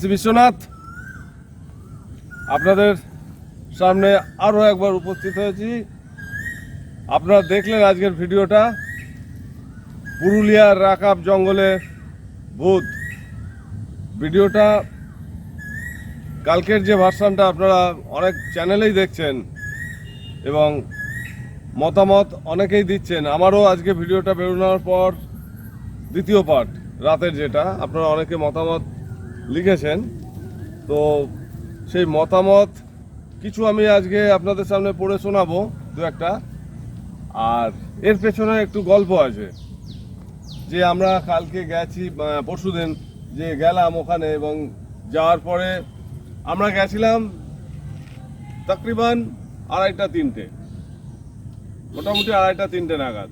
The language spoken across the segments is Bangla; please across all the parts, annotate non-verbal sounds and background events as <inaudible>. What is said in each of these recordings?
শ্রী বিশ্বনাথ, আপনাদের সামনে আরও একবার উপস্থিত হয়েছি। আপনারা দেখলেন আজকের ভিডিওটা। পুরুলিয়ার রাকাব জঙ্গলে ভূত। ভিডিওটা কালকের যে ভার্সানটা আপনারা অনেক চ্যানেলেই দেখছেন এবং মতামত অনেকেই দিচ্ছেন। আমারও আজকে ভিডিওটা বেরোনোর পর দ্বিতীয় পার্ট রাতের যেটা। আপনারা অনেকে মতামত লিখেছেন। তো সেই মতামত কিছু আমি আজকে আপনাদের সামনে পড়ে শোনাবো, দু একটা। আর এর পেছনে একটু গল্প আছে, যে আমরা কালকে গেছি পরশু দিন যে গেলাম ওখানে এবং যাওয়ার পরে আমরা গেছিলাম তকরিবান আড়াইটা তিনটে, মোটামুটি আড়াইটা তিনটে নাগাদ।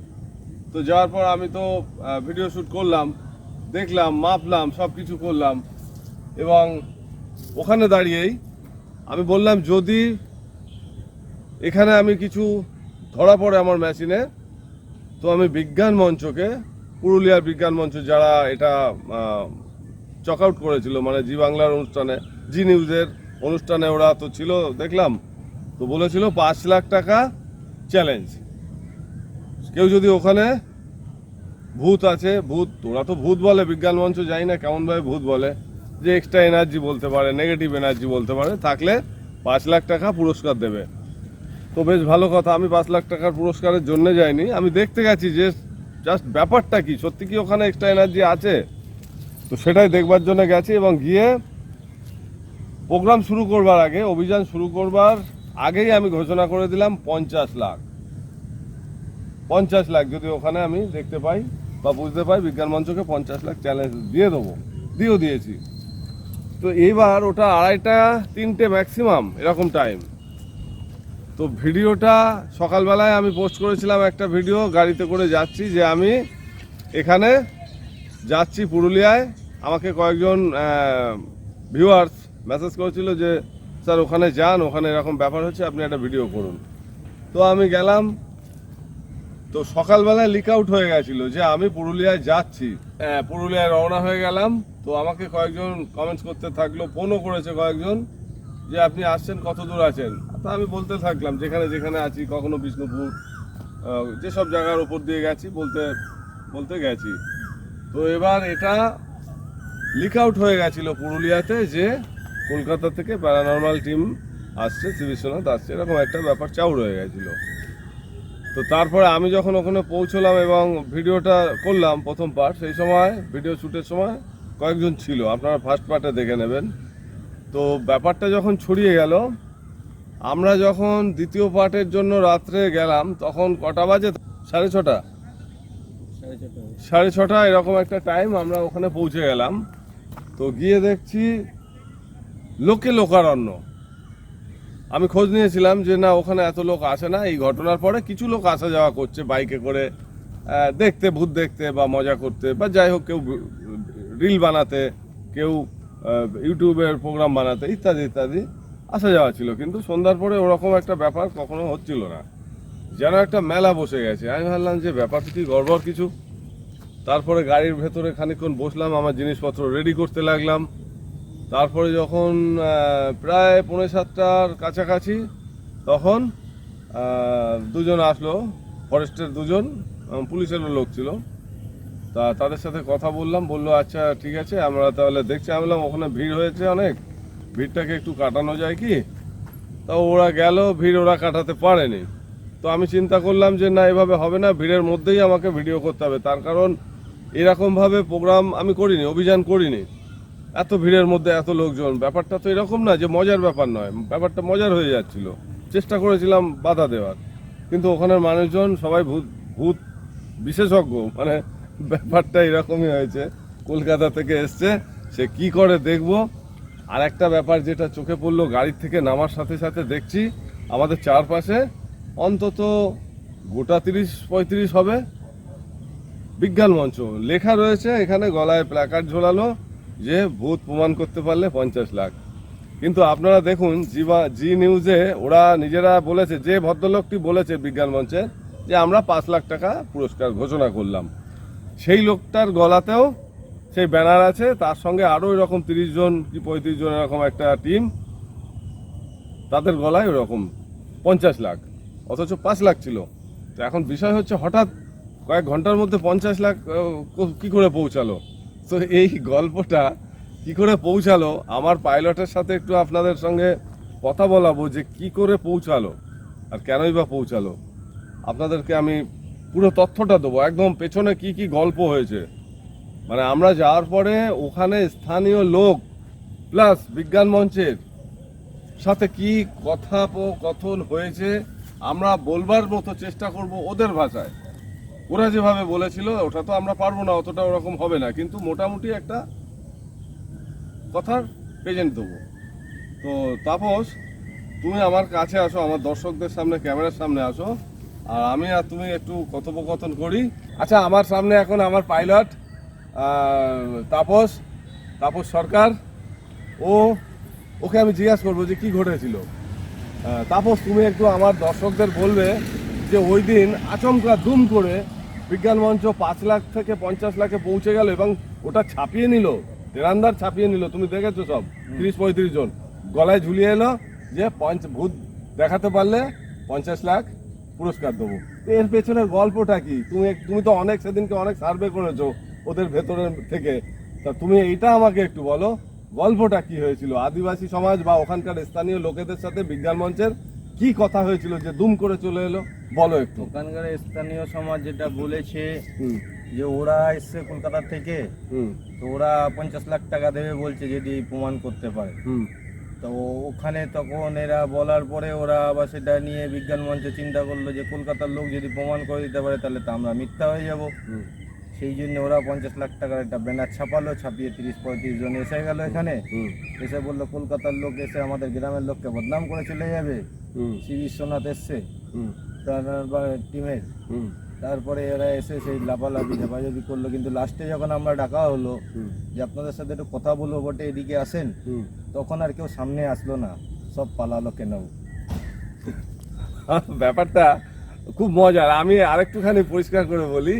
তো যাওয়ার পর আমি তো ভিডিও শ্যুট করলাম, দেখলাম, মাপলাম সব কিছু করলাম। এবং ওখানে দাঁড়িয়েই আমি বললাম, যদি এখানে আমি কিছু ধরা পড়ে আমার মেশিনে তো আমি বিজ্ঞান মঞ্চকে, পুরুলিয়ার বিজ্ঞান মঞ্চ যারা এটা চক আউট করেছিল মানে জি বাংলার অনুষ্ঠানে, জি নিউজের অনুষ্ঠানে ওরা তো ছিল, দেখলাম, তো বলেছিল পাঁচ লাখ টাকা চ্যালেঞ্জ কেউ যদি ওখানে ভূত আছে, ভূত, ওরা তো ভূত বলে, বিজ্ঞান মঞ্চ যাই না কেমনভাবে ভূত বলে। যে এক্সট্রা এনার্জি বলতে পারে নেগেটিভ এনার্জি বলতে পারে, থাকলে পাঁচ লাখ টাকা পুরস্কার দেবে। তো বেশ ভালো কথা, আমি পাঁচ লাখ টাকার পুরস্কারের জন্য যাইনি। আমি দেখতে গেছি যে জাস্ট ব্যাপারটা কি, সত্যি কি ওখানে এক্সট্রা এনার্জি আছে? তো সেটাই দেখবার জন্য গেছি এবং গিয়ে প্রোগ্রাম শুরু করবার আগে, অভিযান শুরু করবার আগেই আমি ঘোষণা করে দিলাম পঞ্চাশ লাখ। পঞ্চাশ লাখ যদি ওখানে আমি দেখতে পাই বা বুঝতে পাই, বিজ্ঞান মঞ্চকে পঞ্চাশ লাখ চ্যালেঞ্জ দিয়ে দেবো, দিয়েও দিয়েছি। তো এইবার ওটা আড়াইটা, তিনটে ম্যাক্সিমাম এরকম টাইম তো ভিডিওটা সকালবেলায় আমি পোস্ট করেছিলাম একটা ভিডিও গাড়িতে করে যাচ্ছি যে আমি এখানে যাচ্ছি পুরুলিয়ায়। আমাকে কয়েকজন ভিউয়ার্স মেসেজ করেছিল যে, স্যার, ওখানে যান, ওখানে এরকম ব্যাপার হচ্ছে, আপনি একটা ভিডিও করুন। তো আমি গেলাম তো সকালবেলায় লিক আউট হয়ে গেছিল যে আমি পুরুলিয়ায় যাচ্ছি। হ্যাঁ, পুরুলিয়ায় রওনা হয়ে গেলাম। তো আমাকে কয়েকজন কমেন্টস করতে থাকল ফোনও করেছে কয়েকজন যে আপনি আসছেন কত দূর আছেন? তো আমি বলতে থাকলাম যেখানে যেখানে আছি কখনো বিষ্ণুপুর যেসব জায়গার উপর দিয়ে গেছি বলতে বলতে গেছি। তো এবার এটা লিক আউট হয়ে গেছিল পুরুলিয়াতে যে কলকাতা থেকে প্যারানর্মাল টিম আসছে শ্রী বিশ্বনাথ আসছে এরকম একটা ব্যাপার চাউর হয়ে গেছিল। তো তারপরে আমি যখন ওখানে পৌঁছলাম এবং ভিডিওটা করলাম প্রথম পার্ট সেই সময় ভিডিও শ্যুটের সময় কয়েকজন ছিল। আপনারা ফার্স্ট পার্টে দেখে নেবেন। তো ব্যাপারটা যখন ছড়িয়ে গেল আমরা যখন দ্বিতীয় পার্টের জন্য রাত্রে গেলাম তখন কটা বাজে? সাড়ে ছটা। সাড়ে ছটা এরকম একটা টাইম আমরা ওখানে পৌঁছে গেলাম। তো গিয়ে দেখছি লোকে লোকারণ্য। আমি খোঁজ নিয়েছিলাম যে না, ওখানে এত লোক আসে না। এই ঘটনার পরে কিছু লোক আসা যাওয়া করছে বাইকে করে দেখতে, ভূত দেখতে বা মজা করতে বা যাই হোক, কেউ রিল বানাতে, কেউ ইউটিউবের প্রোগ্রাম বানাতে, ইত্যাদি ইত্যাদি আসা যাওয়া ছিল। কিন্তু সন্ধ্যার পরে ওরকম একটা ব্যাপার কখনো হচ্ছিল না। যেন একটা মেলা বসে গেছে। আমি ভাবলাম যে ব্যাপারটা কি গড়বড় কিছু? তারপরে গাড়ির ভেতরে খানিকক্ষণ বসলাম, আমার জিনিসপত্র রেডি করতে লাগলাম। তারপরে যখন প্রায় পৌনে সাতটার কাছাকাছি, তখন দুজন আসলো, ফরেস্টের দুজন পুলিশেরও লোক ছিল। তা তাদের সাথে কথা বললাম, বলল আচ্ছা ঠিক আছে, আমরা তাহলে দেখছি। আমি বললাম, ওখানে ভিড় হয়েছে অনেক, ভিড়টাকে একটু কাটানো যায় কি? তা ওরা গেল, ভিড় ওরা কাটাতে পারেনি। তো আমি চিন্তা করলাম যে, না, এভাবে হবে না, ভিড়ের মধ্যেই আমাকে ভিডিও করতে হবে। তার কারণ, এরকমভাবে প্রোগ্রাম আমি করিনি, অভিযান করিনি। এত ভিড়ের মধ্যে, এত লোকজন। ব্যাপারটা তো এরকম না যে মজার ব্যাপার নয়। ব্যাপারটা মজার হয়ে যাচ্ছিল। চেষ্টা করেছিলাম বাধা দেওয়ার। কিন্তু ওখানের মানুষজন সবাই ভূত ভূত বিশেষজ্ঞ। মানে ব্যাপারটা এরকমই হয়েছে। কলকাতা থেকে এসছে, সে কি করে দেখব? আর একটা ব্যাপার যেটা চোখে পড়ল, গাড়ির থেকে নামার সাথে সাথে দেখছি, আমাদের চারপাশে অন্তত গোটা তিরিশ, পঁয়ত্রিশ হবে। বিজ্ঞান মঞ্চ লেখা রয়েছে, এখানে গলায় প্ল্যাকার্ড ঝোলালো। যে ভূত প্রমাণ করতে পারলে পঞ্চাশ লাখ। কিন্তু আপনারা দেখুন, জিবা, জি নিউজে ওরা নিজেরা বলেছে, যে ভদ্রলোকটি বলেছে বিজ্ঞান মঞ্চে, যে আমরা পাঁচ লাখ টাকা পুরস্কার ঘোষণা করলাম। সেই লোকটার গলাতেও সেই ব্যানার আছে, তার সঙ্গে আরও এরকম তিরিশ জন কি পঁয়ত্রিশ জন এরকম একটা টিম, তাদের গলায় ওরকম পঞ্চাশ লাখ, অথচ পাঁচ লাখ ছিল। তো এখন বিষয় হচ্ছে হঠাৎ কয়েক ঘণ্টার মধ্যে পঞ্চাশ লাখ কি করে পৌঁছালো? তো এই গল্পটা কি করে পৌঁছালো? আমার পাইলটের সাথে একটু আপনাদের সঙ্গে কথা বলাবো যে কি করে পৌঁছালো আর কেনই বা পৌঁছালো। আপনাদেরকে আমি পুরো তথ্যটা দেবো। একদম পেছনে কি কি গল্প হয়েছে। মানে আমরা যাওয়ার পরে ওখানে স্থানীয় লোক প্লাস বিজ্ঞান মঞ্চের সাথে কি কথোপকথন হয়েছে, আমরা বলবার মতো চেষ্টা করব ওদের ভাষায়। ওরা যেভাবে বলেছিল, ওটা তো আমরা পারব না, অতটা ওরকম হবে না। কিন্তু মোটামুটি একটা কথার প্রেজেন্ট দেবো। তো তাপস, তুমি আমার কাছে আসো, আমার দর্শকদের সামনে, ক্যামেরার সামনে আসো। আর আমি আর তুমি একটু কথোপকথন করি। আচ্ছা আমার সামনে এখন আমার পাইলট তাপস তাপস সরকার। ও, ওকে আমি জিজ্ঞাসা করব যে কি ঘটেছিল। তাপস, তুমি একটু আমার দর্শকদের বলবে যে ওই দিন আচমকা দুম করে বিজ্ঞান মঞ্চ পাঁচ লাখ থেকে পঞ্চাশ লাখে পৌঁছে গেল এবং ওটা ছাপিয়ে নিল, তেরান্দার ছাপিয়ে নিল, তুমি দেখেছ সব, তিরিশ পঁয়ত্রিশ জন। গলায় ঝুলিয়ে এলো যে পঞ্চ ভূত দেখাতে পারলে পঞ্চাশ লাখ পুরস্কার দেবো। এর পেছনের গল্পটা কি? তুমি তুমি তো অনেক সেদিনকে অনেক সার্ভে করেছ ওদের ভেতরের থেকে। তা তুমি এইটা আমাকে একটু বলো, গল্পটা কি হয়েছিল? আদিবাসী সমাজ বা ওখানকার স্থানীয় লোকেদের সাথে বিজ্ঞান মঞ্চের কি কথা হয়েছিল যে দুম করে চলে এলো? বলো একটু। ওখানকার স্থানীয় সমাজ যেটা বলেছে যে ওরা এসছে কলকাতা থেকে হুম। তো ওরা পঞ্চাশ লাখ টাকা দেবে বলছে যদি প্রমাণ করতে পারে। হুম। তো ওখানে তখন এরা বলার পরে ওরা আবার সেটা নিয়ে বিজ্ঞান মঞ্চে চিন্তা করল যে কলকাতার লোক যদি প্রমাণ করে দিতে পারে তাহলে তো আমরা মিথ্যা হয়ে যাব। সেই জন্য ওরা পঞ্চাশ লাখ টাকার একটা ব্যানার ছাপালো ছাপিয়ে তিরিশ পঁয়ত্রিশ জন এসে গেল এখানে। এসে বলল কলকাতার লোক এসে আমাদের গ্রামের লোককে বদনাম করে চলে যাবে। শ্রী বিশ্বনাথ এসছে। টিমের তারপরে এরা এসে সেই লাফালাফি ঝাপাঝাপি করল। কিন্তু লাস্টে যখন আমরা ডাকা হলো যে আপনাদের সাথে একটু কথা বলব বটে এদিকে আসেন তখন আর কেউ সামনে আসলো না। সব পালালো কেন? <laughs> ব্যাপারটা খুব মজার। আমি আরেকটুখানি পরিষ্কার করে বলি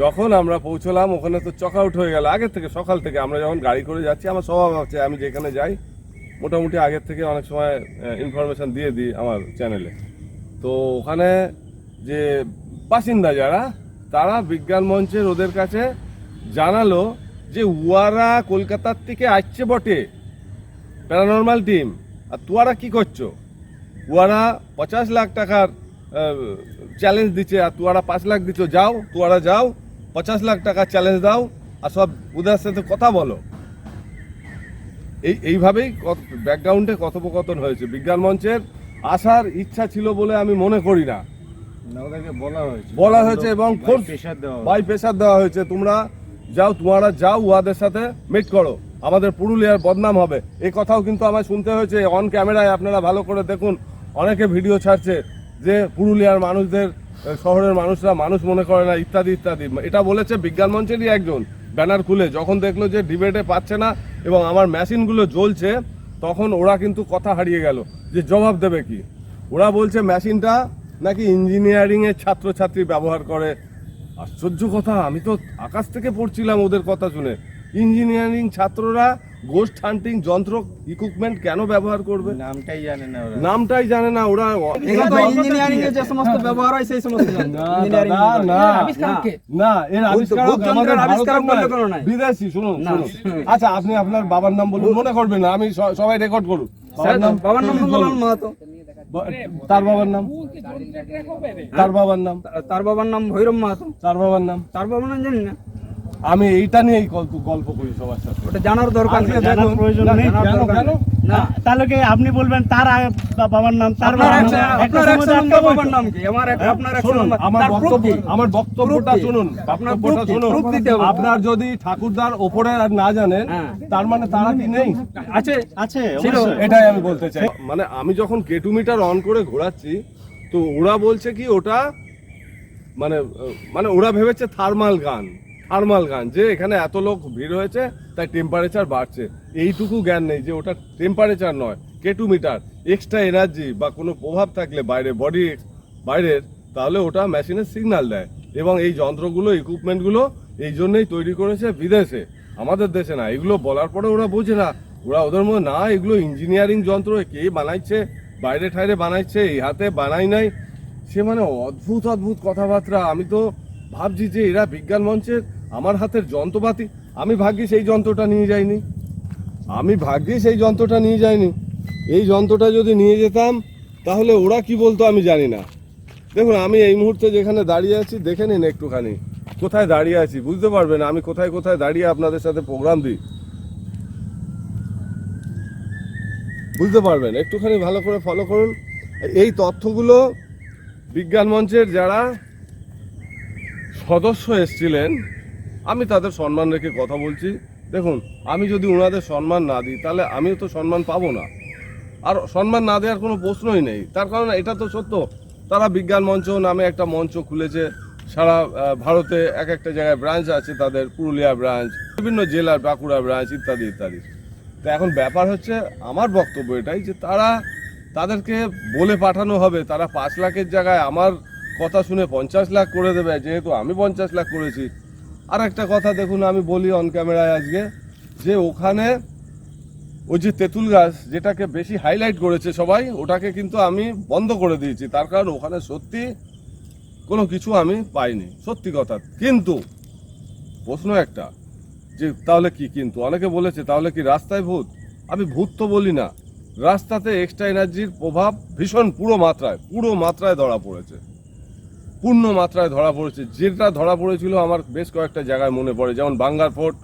যখন আমরা পৌঁছলাম ওখানে তো চক আউট হয়ে গেল। আগের থেকে সকাল থেকে আমরা যখন গাড়ি করে যাচ্ছি আমার স্বভাব আছে আমি যেখানে যাই মোটামুটি আগের থেকে অনেক সময় ইনফরমেশন দিয়ে দিই আমার চ্যানেলে তো ওখানে যে বাসিন্দা যারা, তারা বিজ্ঞান মঞ্চের ওদের কাছে জানালো যে উয়ারা কলকাতার থেকে আসছে বটে, প্যারানর্মাল টিম। আর তোয়ারা কি করছ? তুয়ারা পঞ্চাশ লাখ টাকার চ্যালেঞ্জ দিচ্ছে, আর তুয়ারা পাঁচ লাখ দিচ্ছ। যাও তুয়ারা যাও পঞ্চাশ লাখ টাকার চ্যালেঞ্জ দাও, আর সব ওদের সাথে কথা বলো। এই, এইভাবেই ব্যাকগ্রাউন্ডে কথোপকথন হয়েছে। বিজ্ঞান মঞ্চের আসার ইচ্ছা ছিল বলে আমি মনে করি না। বলা হয়েছে। বলা হয়েছে এবং বাই প্রেশার দেওয়া হয়েছে। তোমরা যাও তোমরা যাও উহাদের সাথে মিট করো। আমাদের পুরুলিয়ার বদনাম হবে। এই কথাও কিন্তু আমায় শুনতে হয়েছে। অন ক্যামেরায় আপনারা ভালো করে দেখুন। অনেকে ভিডিও ছাড়ছে যে পুরুলিয়ার মানুষদের শহরের মানুষরা মানুষ মনে করে না ইত্যাদি ইত্যাদি। এটা বলেছে বিজ্ঞান মঞ্চেরই একজন। ব্যানার খুলে। যখন দেখল যে ডিবেটে পাচ্ছে না এবং আমার মেশিনগুলো জ্বলছে তখন ওরা কিন্তু কথা হারিয়ে গেল যে জবাব দেবে কি? ওরা বলছে, মেশিনটা নাকি ইঞ্জিনিয়ারিংয়ের ছাত্রছাত্রী ব্যবহার করে। আশ্চর্য কথা, আমি তো আকাশ থেকে পড়ছিলাম ওদের কথা শুনে। ইঞ্জিনিয়ারিং ছাত্ররা গোস্ট হান্টিং যন্ত্র ইকুইপমেন্ট কেন ব্যবহার করবে? নামটাই জানে না ওরা। নামটাই জানে না ওরা ইঞ্জিনিয়ারিং এর যে সমস্ত ব্যবহার হয় সেই সমস্ত জানে। না, না, না এর আবিষ্কারক আমাদের আবিষ্কারক কোনো নাই। বিদেশি শুনুন শুনুন। আচ্ছা আপনি আপনার বাবার নাম বলুন মনে করবেন না আমি সবাই রেকর্ড করুন। বাবার নাম বাবার নাম নন্দলাল মাহাতো। তার বাবার নাম তার বাবার নাম? তার বাবার নাম ভৈরব মাহাতো। তার বাবার নাম? তার বাবার নাম জানি না। আমি এইটা নিয়েই গল্প গল্প করি সবার সাথে। ওটা জানার দরকার নেই। জানার প্রয়োজন নেই, কেন, কেন? না তাহলে কি আপনি বলবেন তার বাবার নাম তার আপনার বাবার নাম, একটা সময় নম্বর একটা বাবার নাম কি? আমার এক- আপনার আমার বক্তব্য আমার বক্তব্যটা শুনুন আপনার বক্তব্যটা শুনুন। আপনার যদি ঠাকুরদার ওপরে আর না জানেন হ্যাঁ। তার মানে তারা কি নেই? আছে। আছে ছিল। এটাই আমি বলতে চাই। মানে আমি যখন কেটু মিটার অন করে ঘোরাচ্ছি তো ওরা বলছে কি ওটা মানে মানে ওরা ভেবেছে থার্মাল গান। থার্মাল গান যে এখানে এত লোক ভিড় হয়েছে, তাই টেম্পারেচার বাড়ছে। এইটুকু জ্ঞান নেই যে ওটা টেম্পারেচার নয়, কেটু মিটার এক্সট্রা এনার্জি বা কোনো প্রভাব থাকলে বাইরে বডি বাইরের, তাহলে ওটা মেশিনের সিগন্যাল দেয়। এবং এই যন্ত্রগুলো ইকুইপমেন্টগুলো এই জন্যই তৈরি করেছে বিদেশে, আমাদের দেশে না। এগুলো বলার পরে ওরা বোঝে না, ওরা ওদের মধ্যে, না, এগুলো ইঞ্জিনিয়ারিং যন্ত্র, কে বানাইছে, বাইরে ঠাইরে বানাইছে, এই হাতে বানাই নাই। সে মানে অদ্ভুত অদ্ভুত কথাবার্তা। আমি তো ভাবছি যে এরা বিজ্ঞান মঞ্চের আমার হাতের যন্ত্রপাতি, আমি ভাগ্যে সেই যন্ত্রটা নিয়ে যাইনি। আমি ভাগ্যে সেই যন্ত্রটা নিয়ে যাইনি। এই যন্ত্রটা যদি নিয়ে যেতাম, তাহলে ওরা কি বলতো আমি জানি না। দেখুন, আমি এই মুহূর্তে যেখানে দাঁড়িয়ে আছি, দেখে নিন একটুখানি। কোথায় দাঁড়িয়ে আছি, বুঝতে পারবেন, আমি কোথায় কোথায় দাঁড়িয়ে আপনাদের সাথে প্রোগ্রাম দিই। বুঝতে পারবেন, একটুখানি ভালো করে ফলো করুন। এই তথ্যগুলো বিজ্ঞান মঞ্চের যারা সদস্য এসছিলেন আমি তাদের সম্মান রেখে কথা বলছি। দেখুন, আমি যদি ওনাদের সম্মান না দিই, তাহলে আমিও তো সম্মান পাবো না। আর সম্মান না দেওয়ার কোনো প্রশ্নই নেই। তার কারণ এটা তো সত্য। তারা বিজ্ঞান মঞ্চ নামে একটা মঞ্চ খুলেছে। সারা ভারতে এক একটা জায়গায় ব্রাঞ্চ আছে তাদের, পুরুলিয়া ব্রাঞ্চ, বিভিন্ন জেলার বাঁকুড়া ব্রাঞ্চ ইত্যাদি ইত্যাদি। তো এখন ব্যাপার হচ্ছে, আমার বক্তব্য এটাই যে তারা তাদেরকে বলে পাঠানো হবে। তারা পাঁচ লাখের জায়গায় আমার কথা শুনে পঞ্চাশ লাখ করে দেবে। যেহেতু আমি পঞ্চাশ লাখ করেছি আর একটা কথা দেখুন, আমি বলি অন ক্যামেরায় আজকে, যে ওখানে ওই যে তেঁতুল গাছ যেটাকে বেশি হাইলাইট করেছে সবাই, ওটাকে কিন্তু আমি বন্ধ করে দিয়েছি। তার কারণ ওখানে সত্যি কোনো কিছু আমি পাইনি, সত্যি কথা। কিন্তু প্রশ্ন একটা, যে তাহলে কি কিন্তু? অনেকে বলেছে, তাহলে কি রাস্তায় ভূত? আমি ভূত তো বলি না। রাস্তাতে এক্সট্রা এনার্জির প্রভাব ভীষণ পুরো মাত্রায় পুরো মাত্রায় ধরা পড়েছে। পূর্ণ মাত্রায় ধরা পড়েছে। যেটা ধরা পড়েছিল আমার বেশ কয়েকটা জায়গায় মনে পড়ে। যেমন বাঙ্গার ফোর্ট,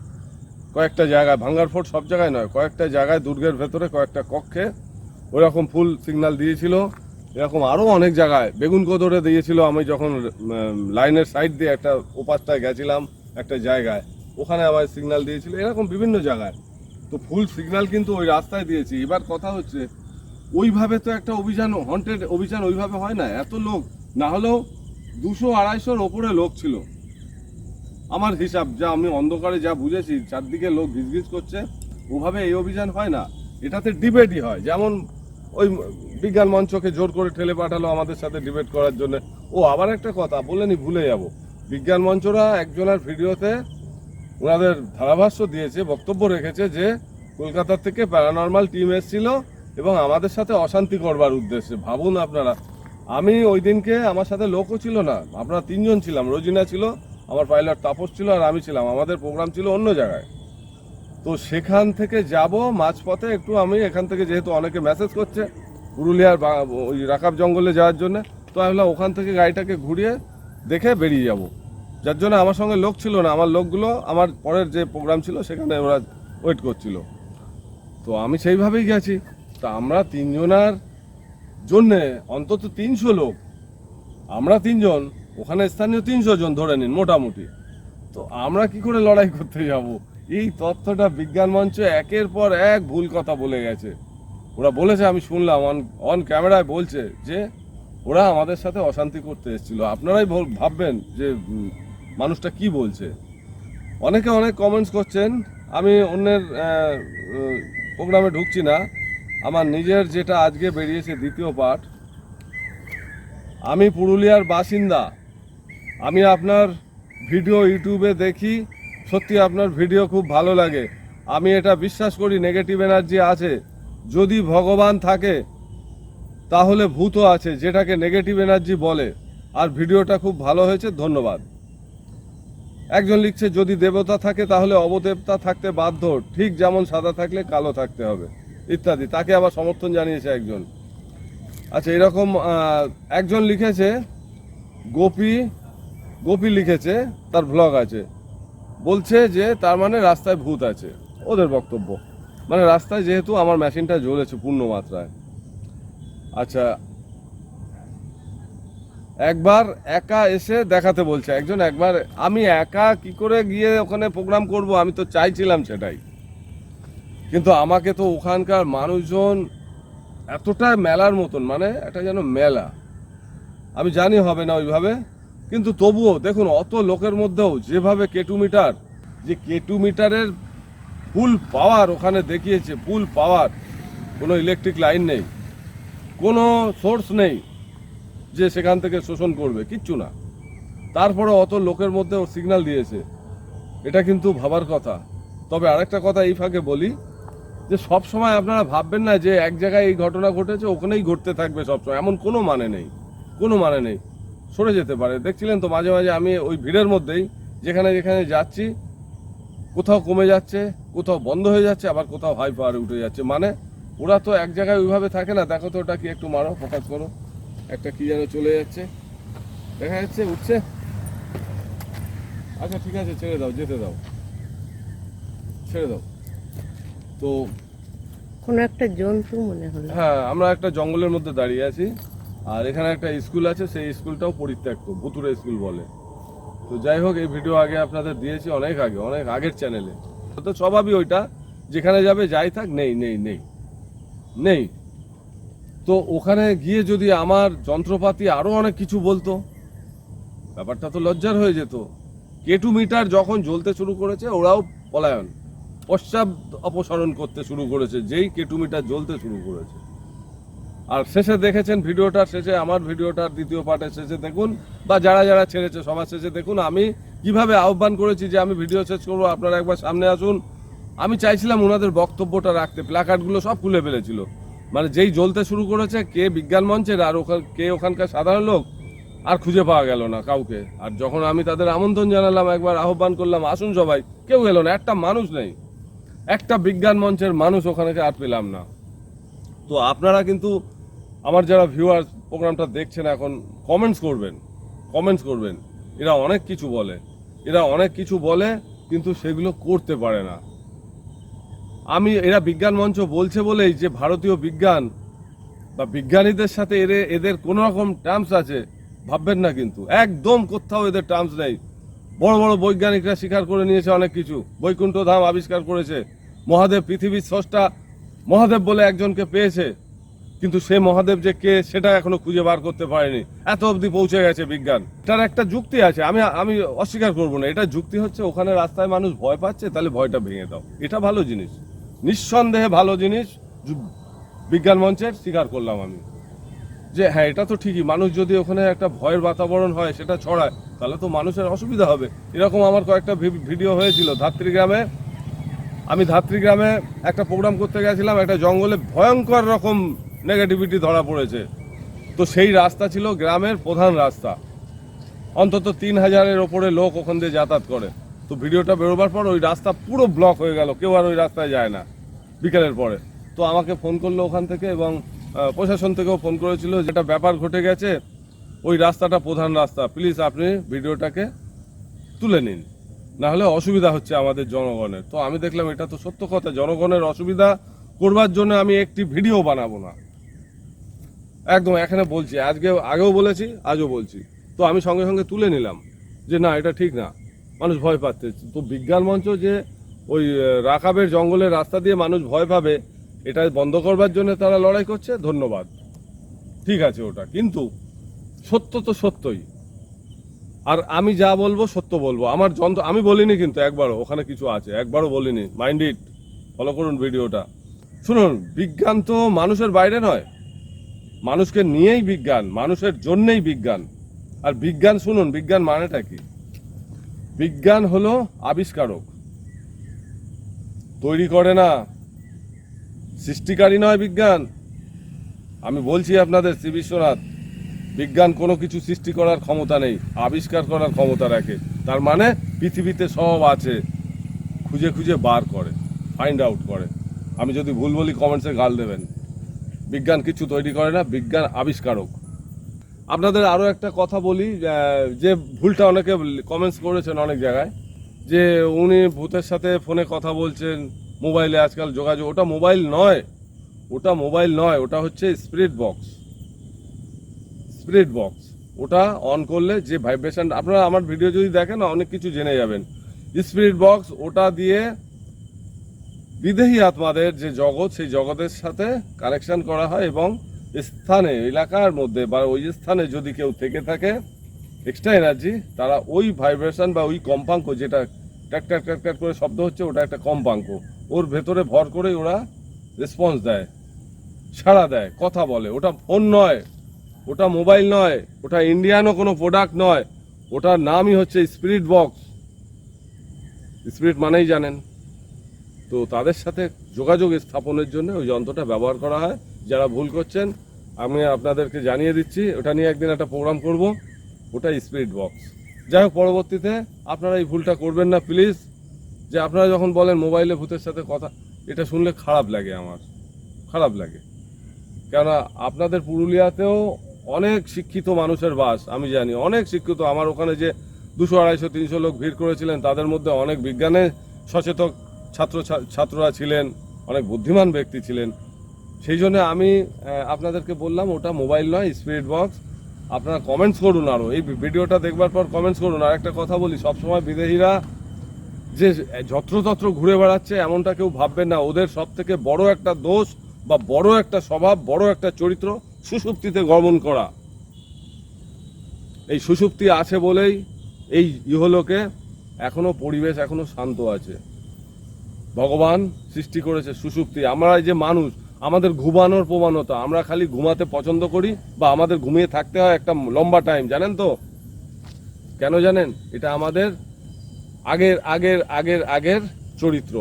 কয়েকটা জায়গায় ভাঙ্গার ফোর্ট সব জায়গায় নয়, কয়েকটা জায়গায় দুর্গের ভেতরে কয়েকটা কক্ষে ওরকম ফুল সিগন্যাল দিয়েছিল। এরকম আরও অনেক জায়গায়। বেগুন কোদরে দিয়েছিল। আমি যখন লাইনের সাইড দিয়ে একটা ওপাশটায় গেছিলাম একটা জায়গায়, ওখানে আমার সিগন্যাল দিয়েছিল। এরকম বিভিন্ন জায়গায়। তো ফুল সিগন্যাল কিন্তু ওই রাস্তায় দিয়েছি। এবার কথা হচ্ছে, ওইভাবে তো একটা অভিযান হন্টেড অভিযান ওইভাবে হয় না। এত লোক, না হলেও দুশো আড়াইশোর ওপরে লোক ছিল। আমার হিসাব, যা আমি অন্ধকারে যা বুঝেছি, চারদিকে লোক ঘিজঘিজ করছে, ওভাবে এই অভিযান হয় না। এটাতে ডিবেটই হয়। যেমন ওই বিজ্ঞান মঞ্চকে জোর করে ঠেলে পাঠালো আমাদের সাথে ডিবেট করার জন্য। ও, আবার একটা কথা বললেনি ভুলে যাব। বিজ্ঞান মঞ্চরা একজনের ভিডিওতে ওনাদের ধারাভাষ্য দিয়েছে, বক্তব্য রেখেছে যে কলকাতা থেকে প্যারানর্মাল টিম এসেছিল এবং আমাদের সাথে অশান্তি করবার উদ্দেশ্যে। ভাবুন আপনারা আমি ওই দিনকে আমার সাথে লোকও ছিল না। আমরা তিনজন ছিলাম, রোজিনা ছিল, আমার পাইলট তাপস ছিল আর আমি ছিলাম। আমাদের প্রোগ্রাম ছিল অন্য জায়গায়। তো সেখান থেকে যাব মাঝপথে একটু আমি, এখান থেকে যেহেতু অনেকে মেসেজ করছে পুরুলিয়ার ওই রাকাব জঙ্গলে যাওয়ার জন্য, তো আমি ভাবলাম ওখান থেকে গাড়িটাকে ঘুরিয়ে দেখে বেরিয়ে যাব। যার জন্য আমার সঙ্গে লোক ছিল না। আমার লোকগুলো, আমার পরের যে প্রোগ্রাম ছিল, সেখানে ওরা ওয়েট করছিল। তো আমি সেইভাবেই গেছি। তা আমরা তিনজনার জন্যে অন্তত তিনশো লোক। আমরা তিনজন, ওখানে স্থানীয় তিনশো জন ধরে নিন মোটামুটি। তো আমরা কি করে লড়াই করতে যাব? এই তথ্যটা বিজ্ঞান মঞ্চ একের পর এক ভুল কথা বলে গেছে। ওরা বলেছে, আমি শুনলাম অন অন ক্যামেরায় বলছে যে, ওরা আমাদের সাথে অশান্তি করতে এসেছিল। আপনারাই ভাববেন যে মানুষটা কি বলছে। অনেকে অনেক কমেন্টস করছেন, আমি অন্যের প্রোগ্রামে ঢুকছি না। আমার নিজের যেটা আজকে বেরিয়েছে দ্বিতীয় পাঠ, আমি পুরুলিয়ার বাসিন্দা, আমি আপনার ভিডিও ইউটিউবে দেখি, সত্যি আপনার ভিডিও খুব ভালো লাগে। আমি এটা বিশ্বাস করি নেগেটিভ এনার্জি আছে। যদি ভগবান থাকে, তাহলে ভূতও আছে, যেটাকে নেগেটিভ এনার্জি বলে। আর ভিডিওটা খুব ভালো হয়েছে, ধন্যবাদ। একজন লিখছে, যদি দেবতা থাকে, তাহলে অবদেবতা থাকতে বাধ্য। ঠিক যেমন সাদা থাকলে কালো থাকতে হবে। ইত্যাদি, তাকে আবার সমর্থন জানিয়েছে একজন। আচ্ছা এরকম একজন লিখেছে, গোপী গোপী লিখেছে, তার ভ্লগ আছে। বলছে যে, তার মানে রাস্তায় ভূত আছে। ওদের বক্তব্য। মানে রাস্তায় যেহেতু আমার মেশিনটা জ্বলেছে পূর্ণ মাত্রায়। আচ্ছা একবার একা এসে দেখাতে বলছে। একজন একবার, আমি একা কি করে গিয়ে ওখানে প্রোগ্রাম করব? আমি তো চাইছিলাম সেটাই। কিন্তু আমাকে তো ওখানকার মানুষজন এতটা মেলার মতন মানে একটা যেন মেলা। আমি জানি হবে না ওইভাবে, কিন্তু তবুও দেখুন, অত লোকের মধ্যেও যেভাবে কেটু মিটার, যে কেটু মিটারের ফুল পাওয়ার ওখানে দেখিয়েছে, ফুল পাওয়ার, কোনো ইলেকট্রিক লাইন নেই, কোনো সোর্স নেই যে সেখান থেকে শোষণ করবে, কিচ্ছু না। তারপরে অত লোকের মধ্যে ও সিগন্যাল দিয়েছে, এটা কিন্তু ভাবার কথা। তবে আরেকটা কথা এই ফাঁকে বলি যে সব সময় আপনারা ভাববেন না যে এক জায়গায় এই ঘটনা ঘটেছে, ওখানেই ঘটতে থাকবে সবসময় এমন কোনো মানে নেই, কোনো মানে নেই। সরে যেতে পারে। দেখছিলেন তো মাঝে মাঝে আমি ওই ভিড়ের মধ্যেই, যেখানে যেখানে যাচ্ছি, কোথাও কমে যাচ্ছে, কোথাও বন্ধ হয়ে যাচ্ছে, আবার কোথাও হাই পাওয়ারে উঠে যাচ্ছে। মানে ওরা তো এক জায়গায় ওইভাবে থাকে না। দেখো তো ওটা কি একটু মারো, ফোকাস করো। একটা কি যেন চলে যাচ্ছে। দেখা যাচ্ছে, উঠছে। আচ্ছা ঠিক আছে, ছেড়ে দাও, যেতে দাও। ছেড়ে দাও। তো কোনো একটা জন্তু মনে হলো। হ্যাঁ আমরা একটা জঙ্গলের মধ্যে দাঁড়িয়ে আছি আর এখানে একটা স্কুল আছে সেই স্কুলটাও পরিত্যক্ত ভুতুরে স্কুল বলে। তো যাই হোক এই ভিডিও আগে আপনাদের দিয়েছি অনেক আগে অনেক আগের চ্যানেলে। তো স্বভাবই ওইটা যেখানে যাবে যাই থাক নেই নেই নেই নেই। তো ওখানে গিয়ে যদি আমার যন্ত্রপাতি আরও অনেক কিছু বলতো ব্যাপারটা তো লজ্জার হয়ে যেত। কেটু মিটার যখন জ্বলতে শুরু করেছে ওরাও পলায়ন। পশ্চাৎ অপসারণ করতে শুরু করেছে, যেই কেটুমিটা জ্বলতে শুরু করেছে। আর শেষে দেখেছেন ভিডিওটার শেষে আমার ভিডিওটার দ্বিতীয় পার্টের শেষে দেখুন, বা যারা যারা ছেড়েছে, সবার শেষে দেখুন। আমি কীভাবে আহ্বান করেছি যে আমি ভিডিও শেষ করব, আপনারা একবার সামনে আসুন। আমি চাইছিলাম ওনাদের বক্তব্যটা রাখতে প্ল্যাকার্ডগুলো সব খুলে ফেলেছিল। মানে যেই জ্বলতে শুরু করেছে, কে বিজ্ঞান মঞ্চের আর ওখান, কে ওখানকার সাধারণ লোক, আর খুঁজে পাওয়া গেল না কাউকে। আর যখন আমি তাদের আমন্ত্রণ জানালাম, একবার আহ্বান করলাম, আসুন সবাই, কেউ এলো না, একটা মানুষ নেই। একটা বিজ্ঞান মঞ্চের মানুষ ওখানে আর পেলাম না। তো আপনারা কিন্তু আমার যারা ভিউয়ার প্রোগ্রামটা দেখছেন এখন কমেন্টস করবেন কমেন্টস করবেন। এরা অনেক কিছু বলে। এরা অনেক কিছু বলে, কিন্তু সেগুলো করতে পারে না। আমি, এরা বিজ্ঞান মঞ্চ বলছে বলেই যে ভারতীয় বিজ্ঞান বা বিজ্ঞানীদের সাথে এদের এদের কোনো রকম টার্মস আছে, ভাববেন না কিন্তু। একদম কোথাও এদের টার্মস নেই। বড় বড় বৈজ্ঞানিকরা স্বীকার করে নিয়েছে অনেক কিছু। বৈকুণ্ঠ ধাম আবিষ্কার করেছে। মহাদেব পৃথিবীর স্রষ্টা মহাদেব বলে একজনকে পেয়েছে। কিন্তু সে মহাদেব যে কে, সেটা এখনও খুঁজে বার করতে পারেনি। এত অবধি পৌঁছে গেছে বিজ্ঞান। এটার একটা যুক্তি আছে। আমি আমি অস্বীকার করব না। এটা যুক্তি হচ্ছে, ওখানে রাস্তায় মানুষ ভয় পাচ্ছে, তাহলে ভয়টা ভেঙে দাও। এটা ভালো জিনিস। নিঃসন্দেহে ভালো জিনিস। বিজ্ঞান মঞ্চের স্বীকার করলাম আমি। যে হ্যাঁ এটা তো ঠিকই। মানুষ যদি ওখানে একটা ভয়ের বাতাবরণ হয়, সেটা ছড়ায়, তাহলে তো মানুষের অসুবিধা হবে। এরকম আমার কয়েকটা ভিডিও হয়েছিল। ধাত্রী গ্রামে আমি ধাত্রী গ্রামে একটা প্রোগ্রাম করতে গেছিলাম, একটা জঙ্গলে ভয়ঙ্কর রকম নেগেটিভিটি ধরা পড়েছে। তো সেই রাস্তা ছিল গ্রামের প্রধান রাস্তা। অন্তত তিন হাজারের ওপরে লোক ওখান দিয়ে যাতায়াত করে। তো ভিডিওটা বেরোবার পর ওই রাস্তা পুরো ব্লক হয়ে গেল, কেউ আর ওই রাস্তায় যায় না বিকেলের পরে। তো আমাকে ফোন করল ওখান থেকে এবং প্রশাসন থেকেও ফোন করেছিল যেটা ব্যাপার ঘটে গেছে, ওই রাস্তাটা প্রধান রাস্তা। প্লিজ আপনি ভিডিওটাকে তুলে নিন। না হলে অসুবিধা হচ্ছে আমাদের জনগণের। তো আমি দেখলাম এটা তো সত্য কথা জনগণের অসুবিধা করবার জন্য আমি একটি ভিডিও বানাবো না। একদম এখানে বলছি আজকে আগেও বলেছি আজও বলছি। তো আমি সঙ্গে সঙ্গে তুলে নিলাম যে না এটা ঠিক না। মানুষ ভয় পাচ্ছে। তো বিজ্ঞান মঞ্চ যে ওই আহ, রাকাবের জঙ্গলের রাস্তা দিয়ে মানুষ ভয় পাবে এটা বন্ধ করবার জন্য তারা লড়াই করছে ধন্যবাদ। ঠিক আছে ওটা। কিন্তু সত্য তো সত্যই। আর আমি যা বলব, সত্য বলব। আমার যন্ত্র, আমি বলিনি কিন্তু একবারও, ওখানে কিছু আছে, একবারও বলিনি। মাইন্ড ইট ফলো করুন ভিডিওটা। শুনুন, বিজ্ঞান তো মানুষের বাইরে নয়। মানুষকে নিয়েই বিজ্ঞান, মানুষের জন্যেই বিজ্ঞান। আর বিজ্ঞান, শুনুন, বিজ্ঞান মানেটা কি? বিজ্ঞান হলো আবিষ্কারক। তৈরি করে না। সৃষ্টিকারী নয় বিজ্ঞান। আমি বলছি আপনাদের শ্রী বিশ্বনাথ বিজ্ঞান কোনো কিছু সৃষ্টি করার ক্ষমতা নেই, আবিষ্কার করার ক্ষমতা রাখে। তার মানে পৃথিবীতে সব আছে, খুঁজে খুঁজে বার করে ফাইন্ড আউট করে। আমি যদি ভুল বলি কমেন্টসে গাল দেবেন। বিজ্ঞান কিছু তৈরি করে না, বিজ্ঞান আবিষ্কারক আপনাদের আরও একটা কথা বলি যে ভুলটা অনেকে কমেন্টস করেছেন অনেক জায়গায়, যে উনি ভূতের সাথে ফোনে কথা বলছেন মোবাইলে আজকাল যোগাযোগ, ওটা মোবাইল নয়, ওটা মোবাইল নয়, ওটা হচ্ছে স্পিরিট বক্স স্পিরিট বক্স ওটা অন করলে যে ভাইব্রেশন আপনারা আমার ভিডিও যদি দেখেন, অনেক কিছু জেনে যাবেন। স্পিরিট বক্স ওটা দিয়ে বিদেহী আত্মাদের যে জগৎ, সেই জগতের সাথে কানেকশন করা হয় এবং স্থানে, এলাকার মধ্যে বা ওই স্থানে যদি কেউ থেকে থাকে এক্সট্রা এনার্জি তারা ওই ভাইব্রেশন বা ওই কম্পাঙ্ক যেটা ট্যাক ট্যাক ট্যাক ট্যাক করে শব্দ হচ্ছে, ওটা একটা কম্পাঙ্ক। ওর ভেতরে ভর করে ওরা রেসপন্স দেয়, সাড়া দেয়, কথা বলে। ওটা ফোন নয়। ওটা মোবাইল নয়, ওটা ইন্ডিয়ানও কোনো প্রোডাক্ট নয়, ওটার নামই হচ্ছে স্পিরিট বক্স স্পিরিট মানেই জানেন। তো তাদের সাথে যোগাযোগ স্থাপনের জন্য ওই যন্ত্রটা ব্যবহার করা হয়। যারা ভুল করছেন, আমি আপনাদেরকে জানিয়ে দিচ্ছি, ওটা নিয়ে একদিন একটা প্রোগ্রাম করব, ওটা স্পিরিট বক্স যাই হোক, পরবর্তীতে আপনারা এই ভুলটা করবেন না প্লিজ যে আপনারা যখন বলেন মোবাইলে ভূতের সাথে কথা, এটা শুনলে খারাপ লাগে আমার। খারাপ লাগে। কেননা আপনাদের পুরুলিয়াতেও অনেক শিক্ষিত মানুষের বাস, আমি জানি। অনেক শিক্ষিত, আমার ওখানে যে দুশো, আড়াইশো, তিনশো লোক ভিড় করেছিলেন, তাদের মধ্যে অনেক বিজ্ঞানে সচেতন ছাত্র, ছাত্ররা ছিলেন, অনেক বুদ্ধিমান ব্যক্তি ছিলেন। সেই জন্য আমি আপনাদেরকে বললাম, ওটা মোবাইল নয় স্পিরিট বক্স। আপনারা কমেন্টস করুন আরও এই ভিডিওটা দেখবার পর কমেন্টস করুন। আর একটা কথা বলি, সবসময় বিদেশিরা যে যত্রতত্র ঘুরে বেড়াচ্ছে, এমনটা কেউ ভাববেন না। ওদের সব থেকে বড় একটা দোষ বা বড় একটা স্বভাব, বড় একটা চরিত্র সুষুপ্তিতে গমন করা। এই সুষুপ্তি আছে বলেই এই ইহলোকে এখনও পরিবেশ এখনও শান্ত আছে। ভগবান সৃষ্টি করেছে সুষুপ্তি আমরা যে মানুষ, আমাদের ঘুমানোর প্রবণতা, আমরা খালি ঘুমাতে পছন্দ করি বা আমাদের ঘুমিয়ে থাকতে হয় একটা লম্বা টাইম জানেন তো? কেন জানেন? এটা আমাদের আগের আগের আগের আগের চরিত্র।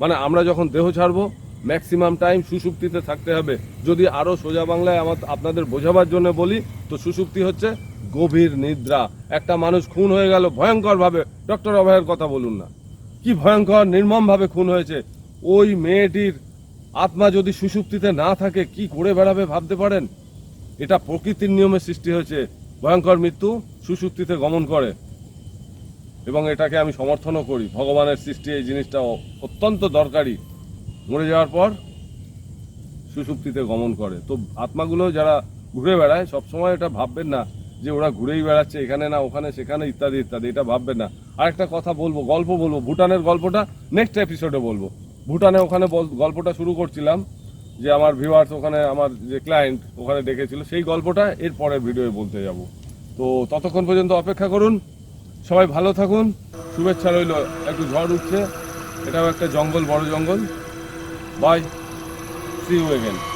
মানে আমরা যখন দেহ ছাড়বো ম্যাক্সিমাম টাইম সুষুপ্তিতে থাকতে হবে। যদি আরও সোজা বাংলায় আমার, আপনাদের বোঝাবার জন্য বলি, তো সুষুপ্তি হচ্ছে গভীর নিদ্রা। একটা মানুষ খুন হয়ে গেল ভয়ঙ্করভাবে। ডক্টর অভয়ের কথা বলুন না। কি ভয়ঙ্কর, নির্মমভাবে খুন হয়েছে। ওই মেয়েটির আত্মা যদি সুষুপ্তিতে না থাকে, কি করে বেড়াবে ভাবতে পারেন? এটা প্রকৃতির নিয়মে সৃষ্টি হয়েছে। ভয়ঙ্কর মৃত্যু সুষুপ্তিতে গমন করে। এবং এটাকে আমি সমর্থনও করি। ভগবানের সৃষ্টি এই জিনিসটা অত্যন্ত দরকারি। মরে যাওয়ার পর সুষুপ্তিতে গমন করে। তো আত্মাগুলো যারা ঘুরে বেড়ায়, সবসময় এটা ভাববেন না যে ওরা ঘুরেই বেড়াচ্ছে, এখানে না, ওখানে, সেখানে ইত্যাদি ইত্যাদি, এটা ভাববেন না। আর একটা কথা বলব, গল্প বলব, ভুটানের গল্পটা নেক্সট এপিসোডে বলব। ভুটানে ওখানে গল্পটা শুরু করছিলাম যে আমার ভিউয়ার্স ওখানে, আমার যে ক্লায়েন্ট ওখানে ডেকেছিল, সেই গল্পটা এর পরের ভিডিওয়ে বলতে যাব। তো ততক্ষণ পর্যন্ত অপেক্ষা করুন, সবাই ভালো থাকুন, শুভেচ্ছা রইল, একটু ঝড় উঠছে, এটাও একটা জঙ্গল, বড় জঙ্গল। By C you again